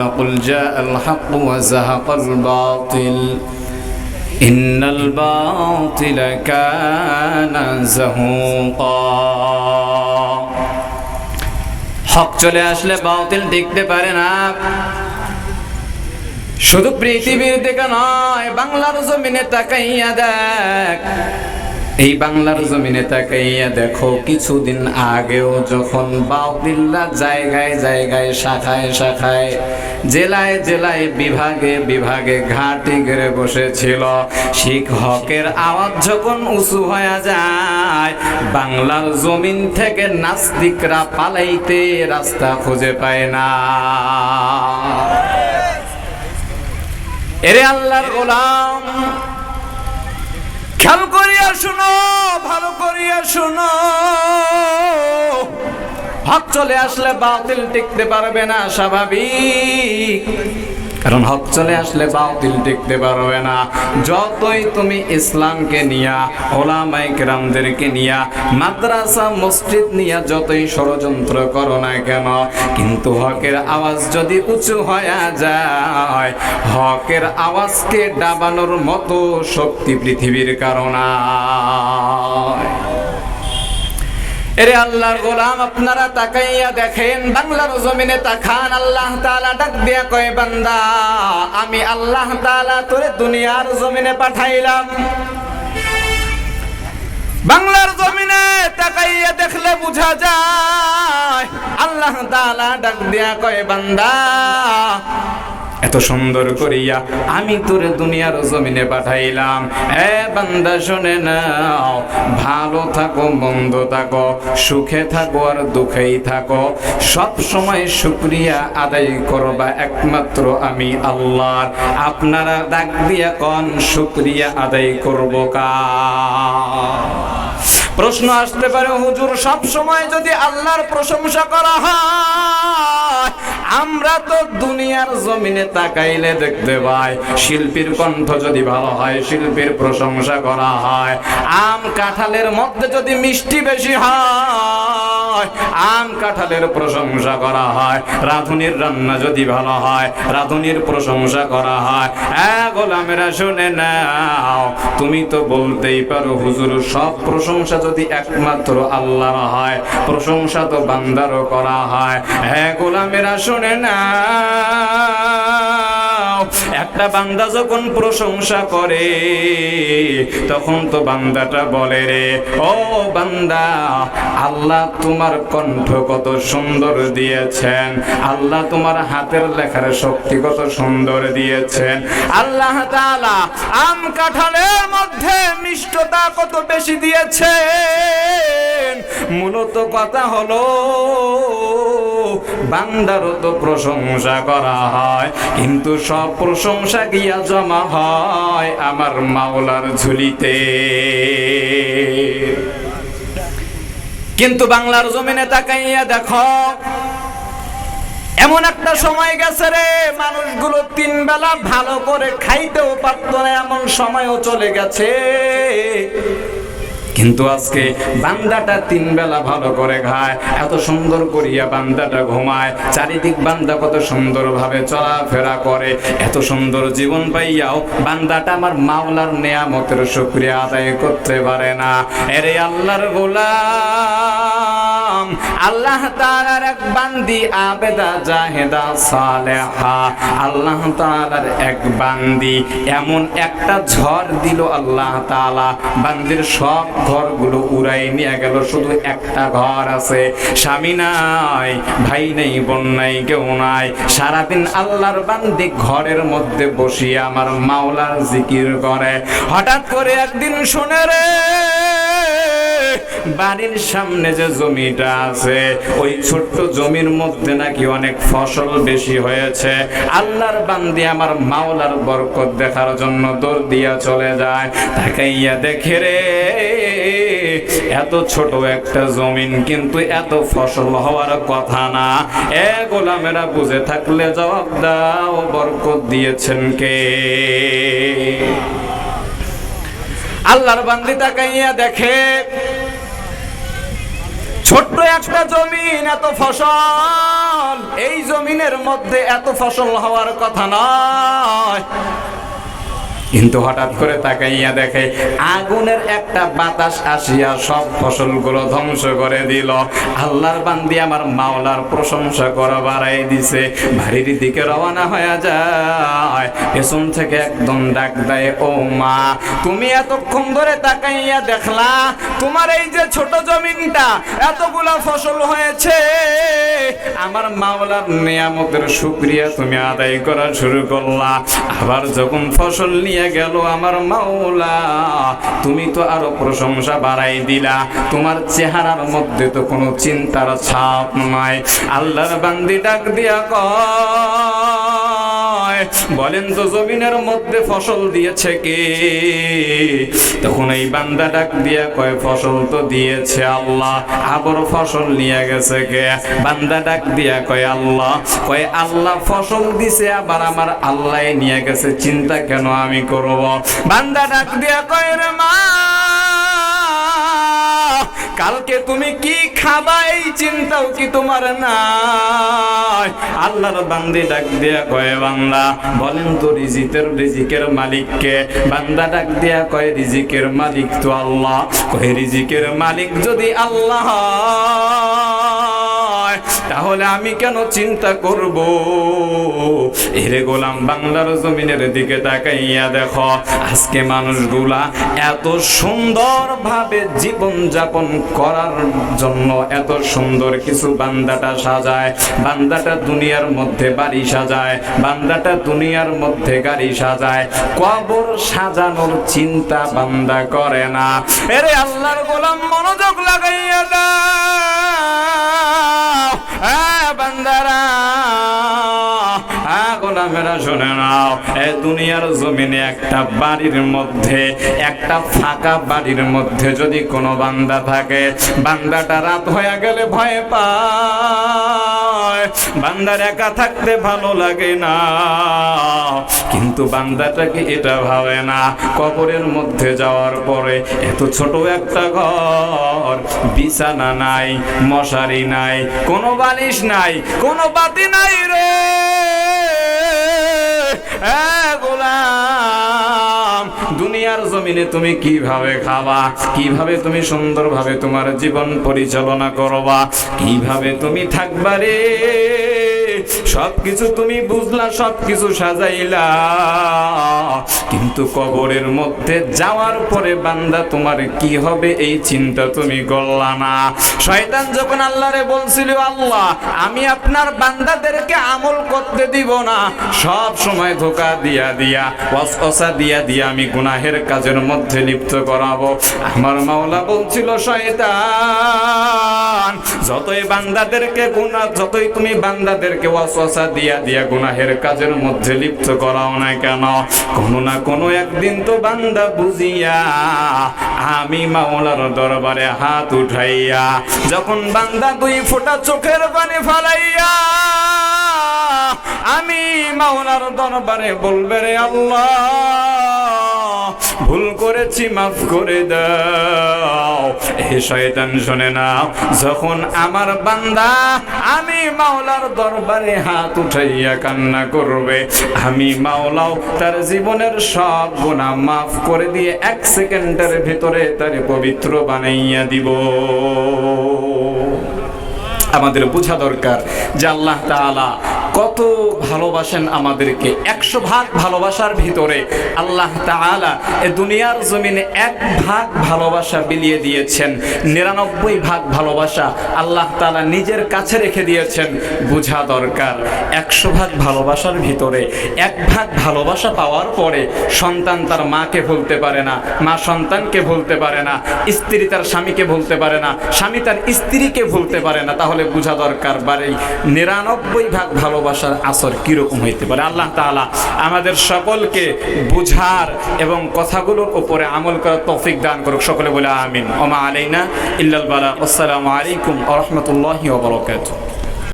قل جاء الحق وزهق الباطل إن الباطل كان زهوقا হক চলে আসলে বাতিল টিকতে পারে না শুধু পৃথিবীর দিকে নয় বাংলার জমিনে তাকাইয়া দেখ এই বাংলার জমিনে তাকাইয়া দেখো, কিছুদিন আগেও যখন বাউদিল্লা জায়গায় জায়গায়, শাখায় শাখায়, জেলায় জেলায়, বিভাগে বিভাগে ঘাটি গেড়ে বসেছিল, শিখ হকের আওয়াজ যখন উঁচু হয়ে যায়, বাংলার জমিন থেকে নাস্তিকরা পালাইতে রাস্তা খুঁজে পায় না। এরে আল্লাহর গোলাম খেয়াল করিয়া শুনো ভালো করিয়া শুনো। হক চলে আসলে বাতিল টিকতে পারবে না স্বাভাবিক। কারণ হক চলে আসলে বাতিল টিকতে পারবে না। যতই তুমি ইসলামকে নিয়া ওলামাই কেরামদেরকে নিয়া, মাদ্রাসা, মসজিদ নিয়া যতই ষড়যন্ত্র করো না কেন, কিন্তু হকের আওয়াজ যদি উঁচু হয়ে যায়, হকের আওয়াজকে ডাবানোর মতো শক্তি পৃথিবীর কারণ। এরে আল্লাহর গোলাম, আপনারা তাকাইয়া দেখেন, বাংলার জমিনে তাকান, আল্লাহ তাআলা ডাক দিয়া কয়, বান্দা, আমি আল্লাহ তাআলা তোরে দুনিয়ার জমিনে পাঠাইলাম। বাংলার জমিনে তাকাইয়া দেখলে বুঝা যায়, আল্লাহ তাআলা ডাক দিয়া কয়, বান্দা এত সুন্দর করিয়া আমি তোরে দুনিয়ার জমিনে পাঠাইলাম। এ বান্দা, শুনে নাও, ভালো থাকো, মন্দ থাকো, সুখে থাকো আর দুঃখেই থাকো। সব সময় শুক্রিয়া আদায় করবা একমাত্র আমি আল্লাহর। আপনারা ডাক দিয়া কন, শুক্রিয়া আদায় করব কা প্রশ্ন আসতে পারে, হুজুর সব সময় যদি আল্লাহর প্রশংসা করা হয়, আমরা তো দুনিয়ার জমিনে তাকাইলে দেখতে পাই, শিল্পীর কণ্ঠ যদি ভালো হয়, শিল্পীর প্রশংসা করা হয়, আম কাঁঠালের মধ্যে যদি মিষ্টি বেশি হয় আম কাঁঠালের প্রশংসা করা হয়, রাধুনির রান্না যদি ভালো হয়, রাধুনির প্রশংসা করা হয়। হ্যাঁ গোলামেরা, শুনে নাও, তুমি তো বলতেই পারো হুজুর, সব প্রশংসা যদি একমাত্র আল্লাহর হয়, প্রশংসা তো বান্দারও করা হয়। হ্যাঁ গোলামেরা, শুনে না একটা বান্দা যখন প্রশংসা করে, তখন তো বান্দাটা বলে রে, ও বান্দা, আল্লাহ তোমার কণ্ঠ কত সুন্দর দিয়েছেন, আল্লাহ তোমার হাতের লেখার শক্তি কত সুন্দর দিয়েছেন, আল্লাহ তাআলা আম কাঁঠালের মধ্যে মিষ্টতা কত বেশি দিয়েছেন। মূলত কথা হলো বান্দারও তো প্রশংসা করা হয়, কিন্তু সব প্রশংসা গিয়া জমা হয় আমার মাওলার ঝুলিতে। কিন্তু বাংলার জমিনে তাকাইয়া দেখো, এমন একটা সময় গেছে রে, মানুষগুলো তিন বেলা ভালো করে খাইতেও পারতো না, এমন সময়ও চলে গেছে। কিন্তু আজকে বান্দাটা তিন বেলা ভালো করে খায়, এত সুন্দর করিয়া বান্দাটা ঘুমায়, চারিদিক বান্দা কত সুন্দর ভাবে চলাফেরা করে, এত সুন্দর জীবন পাইয়াও বান্দাটা আমার মাওলার নেয়ামতের শুক্রিয়া আদায় করতে পারে না। এরে আল্লাহর গোলাম! আল্লাহ তাআলার এক বান্দি আবেদা জাহেদা সালেহা। আল্লাহ তাআলার এক বান্দি, এমন একটা ঝড় দিল আল্লাহ তাআলা। বান্দির সব ঘরগুলো উড়াই নিয়ে গেল, শুধু একটা ঘর আছে। স্বামী নাই, ভাই নেই, বোন নাই, কেউ নাই। সারাদিন আল্লাহর বান্দি ঘরের মধ্যে বসিয়ে আমার মাওলার জিকির করে। হঠাৎ করে একদিন শুনে রে বাড়ির সামনে যে জমিটা আছে, ওই ছোট্ট জমির মধ্যে নাকি অনেক ফসল বেশি হয়েছে। আল্লাহর বান্দি আমার মাওলার বরকত দেখার জন্য দৌড় দিয়া চলে যায়। তাকাইয়া দেখে রে, এত ছোট একটা জমিন কিন্তু এত ফসল হওয়ার কথা না। এ গোলামেরা বুঝে থাকলে জবাব দাও, বরকত দিয়েছেন কে? আল্লাহর বান্দি তাকাইয়া দেখে ছোট্ট একটা জমিন এত ফসল। এই জমিনের মধ্যে এত ফসল হওয়ার কথা নয়। কিন্তু হঠাৎ করে তাকাইয়া দেখে আগুনের একটা বাতাস আসিয়া সব ফসলগুলো ধ্বংস করে দিল। আল্লাহর বান্দি আমার মাওলার প্রশংসা করা বাড়াই দিছে। বাড়ির দিকে রওনা হয়ে যায়। পেছন থেকে একদম ডাক দেয়, ও মা, তুমি এতক্ষণ ধরে তাকাইয়া দেখলা, তোমার এই যে ছোট জমিনটা, এতগুলা ফসল হয়েছে। আমার মাওলার নিয়ামতের শুক্রিয়া তুমি আদায় করা শুরু করলা। আবার যখন ফসল নিয়ে গেল আমার মাওলা। তুমি তো আরও প্রশংসা বাড়াই দিলা। তোমার চেহারার মধ্যে তো কোনো চিন্তার ছাপ নাই। আল্লাহর বান্দি ডাক দিয়া বলেন তো জমিনের মধ্যে ফসল দিয়েছে কে? তখন এই বান্দা ডাক দিয়া কয়, ফসল তো দিয়েছে আল্লাহ, আবার ফসল নিয়ে গেছে কে? বান্দা ডাক দিয়া কয়, আল্লাহ। কয়, আল্লাহ ফসল দিছে, আবার আমার আল্লাহ নিয়ে গেছে, চিন্তা কেন আমি করব? বান্দা ডাক দিয়া কয়, রে মা কালকে তুমি কি খাবাই চিন্তাও কি তোমার নাই? আল্লাহর বান্দি ডাক দিয়া কয়, বান্দা, বলেন তো রিজিকের রিজিকের মালিককে? বান্দা ডাক দিয়া কয়, রিজিকের মালিক তো আল্লাহ। কয়, রিজিকের মালিক যদি আল্লাহ তাহলে আমি কেন চিন্তা করব? এরে গোলাম, বাংলার জমিনের দিকে তাকাইয়া দেখো, আজকে মানুষগুলা এত সুন্দর ভাবে জীবন যাপন করার জন্য এত সুন্দর কিছু বান্দাটা সাজায়। বান্দাটা দুনিয়ার মধ্যে বাড়ি সাজায়, বান্দাটা দুনিয়ার মধ্যে গাড়ি সাজায়। কবর সাজানোর চিন্তা বান্দা করে না। এরে আল্লাহর গোলাম, মনোযোগ লাগাইয়া দাও হ্যাঁ বান্দারা হ্যাঁ গোলামেরা নাও এ দুনিয়ার জমিনে একটা বাড়ির মধ্যে, একটা ফাঁকা বাড়ির মধ্যে যদি কোনো বান্দা থাকে, বান্দাটা রাত হয়ে গেলে ভয় পায়। বান্দার একা থাকতে ভালো লাগে না। কিন্তু বান্দাটাকে এটা ভাবে না? কবরের মধ্যে যাওয়ার পরে এত ছোট একটা ঘর, বিছানা নাই, মশারি নাই, কোনো বালিশ নাই, কোনো বাতি নাই রে। গোলাম! দুনিয়ার জমিনে তুমি কীভাবে খাবা? কীভাবে তুমি সুন্দরভাবে তোমার জীবন পরিচালনা করবা? কীভাবে তুমি থাকবা রে? সবকিছু তুমি বুঝলা, সবকিছু সাজাইলা। কিন্তু কবরের মধ্যে যাওয়ার পরে বান্দা, তোমার কি হবে এই চিন্তা তুমি করলা না। শয়তান যখন আল্লাহরে বলছিল, আল্লাহ, আমি আপনার বান্দাদেরকে আমল করতে দিব না। সব সময় ধোকা দিয়া দিয়া, ওয়াসওয়াসা দিয়া দিয়া আমি গুনাহের কাজের মধ্যে লিপ্ত করাবো। আমার মাওলা বলছিল, শয়তান, যতই বান্দাদেরকে গুনাহ, যতই তুমি বান্দাদেরকে ওয়াসওয়াসা দিয়া দিয়া গুনাহের কাজের মধ্যে লিপ্ত করাও না কেন? কোনো না কোনো একদিন তো বান্দা বুঝিয়া, আমি মাওলার দরবারে হাত উঠাইয়া, যখন বান্দা দুই ফোঁটা চোখের পানি ফালাইয়া, আমি মাওলার দরবারে বলবে রে আল্লাহ ভুল করেছি, মাফ করে দাও। হে শয়তান শুনে নাও যখন আমার বান্দা আমি মাওলার দরবারে হাত উঠাইয়া কান্না করবে, আমি মাওলাও তার জীবনের সব গুনাহ মাফ করে দিয়ে এক সেকেন্ডের ভিতরে তার পবিত্র বানাইয়া দিব। আমাদের বোঝা দরকার যে আল্লাহ তাআলা কত ভালোবাসেন আমাদেরকে। একশো ভাগ ভালোবাসার ভিতরে আল্লাহ তাআলা এ দুনিয়ার জমিনে এক ভাগ ভালোবাসা বিলিয়ে দিয়েছেন। নিরানব্বই ভাগ ভালোবাসা আল্লাহ তাআলা নিজের কাছে রেখে দিয়েছেন। বোঝা দরকার, একশো ভাগ ভালোবাসার ভিতরে এক ভাগ ভালোবাসা পাওয়ার পরে সন্তান তার মাকে ভুলতে পারে না, মা সন্তানকে ভুলতে পারে না, স্ত্রী তার স্বামীকে ভুলতে পারে না, স্বামী তার স্ত্রীকে ভুলতে পারে না, তাহলে বোঝা দরকার বাড়ি নিরানব্বই ভাগ ভালোবাসার আসর কীরকম হইতে পারে? আল্লাহ তালা আমাদের সকলকে বুঝার এবং কথাগুলোর উপরে আমল করার তফিক দান করুক। সকলে বলে আমিন। ওমা আলাইনা ইল্লাল বালা। আসসালামু আলাইকুম আহমতুল্লাহ